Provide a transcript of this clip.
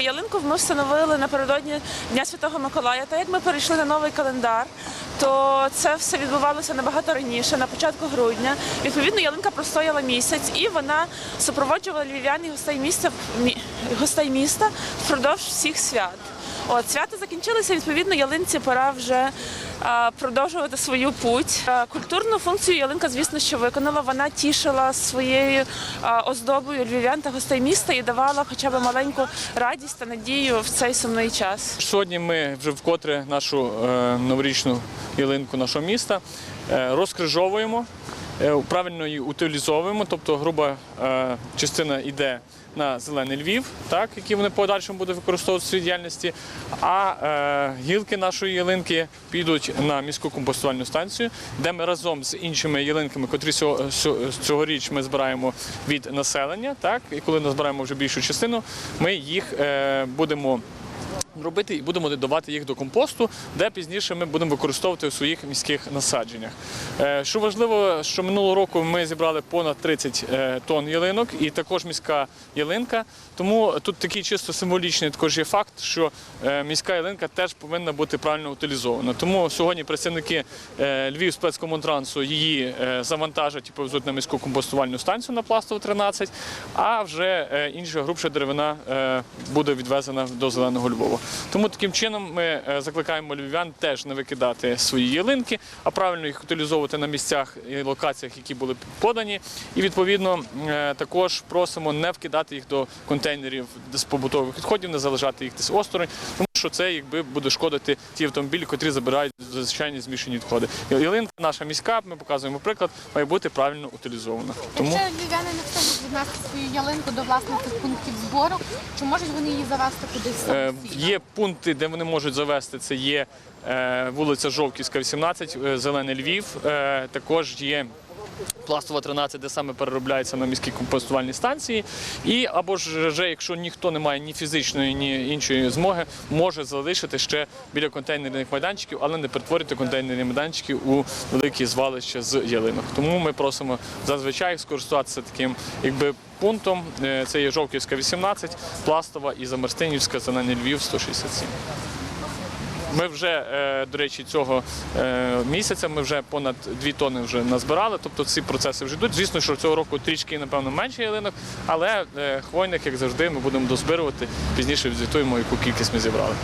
Ялинку ми встановили напередодні Дня Святого Миколая. Та як ми перейшли на новий календар, то це все відбувалося набагато раніше, на початку грудня. Відповідно, ялинка простояла місяць і вона супроводжувала львів'ян і гостей міста впродовж всіх свят. От свята закінчилися. Відповідно, ялинці пора вже а, продовжувати свою путь. А, Культурну функцію ялинка, звісно, що виконала. Вона тішила своєю а, оздобою львів'ян та гостей міста і давала хоча б маленьку радість та надію в цей сумний час. Сьогодні ми вже вкотре нашу е, новорічну ялинку нашого міста е, розкрижовуємо, правильно її утилізовуємо, тобто груба е, частина йде на зелений Львів, так, який вони подальшому будуть використовувати в своїй діяльності, а е, гілки нашої ялинки підуть на міську компостувальну станцію, де ми разом з іншими ялинками, котрі цьогоріч ми збираємо від населення, так, і коли назбираємо вже більшу частину, ми їх е, будемо робити і будемо додавати їх до компосту, де пізніше ми будемо використовувати у своїх міських насадженнях. Е, Що важливо, що минулого року ми зібрали понад 30 е, тонн ялинок і також міська ялинка. Тому тут такий чисто символічний також є факт, що е, міська ялинка теж повинна бути правильно утилізована. Тому сьогодні працівники Львів спецкомунтрансу її завантажать і повезуть на міську компостувальну станцію на Пластову 13, а вже інша грубша деревина буде відвезена до Зеленого Львова. Тому таким чином ми е, закликаємо львів'ян теж не викидати свої ялинки, а правильно їх утилізовувати на місцях і локаціях, які були подані. І відповідно е, також просимо не вкидати їх до контейнерів з побутових відходів, не залишати їх десь осторонь. Тому що це якби буде шкодити ті автомобілі, котрі забирають звичайні змішані відходи. Ялинка наша міська, ми показуємо приклад, має бути правильно утилізована. Тому Якщо львів'яни не хочуть віднести свою ялинку до власних пунктів збору, чи можуть вони її завести кудись Е, самостійно? Пункти, де вони можуть завести. Це є е, вулиця Жовківська, 18, е, Зелений Львів. Е, Також є. Пластова 13, де саме переробляється на міській компостувальній станції. І або ж вже, якщо ніхто не має ні фізичної, ні іншої змоги, може залишити ще біля контейнерних майданчиків, але не перетворити контейнерні майданчики у великі звалища з ялинок. Тому ми просимо зазвичай скористатися таким якби пунктом. Е, Це є Жовківська 18, Пластова і Замерстинівська, Зелений Львів 167. Ми вже, е, до речі, цього е, місяця ми вже понад 2 тони вже назбирали, тобто ці процеси вже йдуть. Звісно, що цього року трішки, напевно, менше ялинок, але е, хвойник, як завжди, ми будемо дозбирувати. Пізніше відзвітуємо, яку кількість ми зібрали.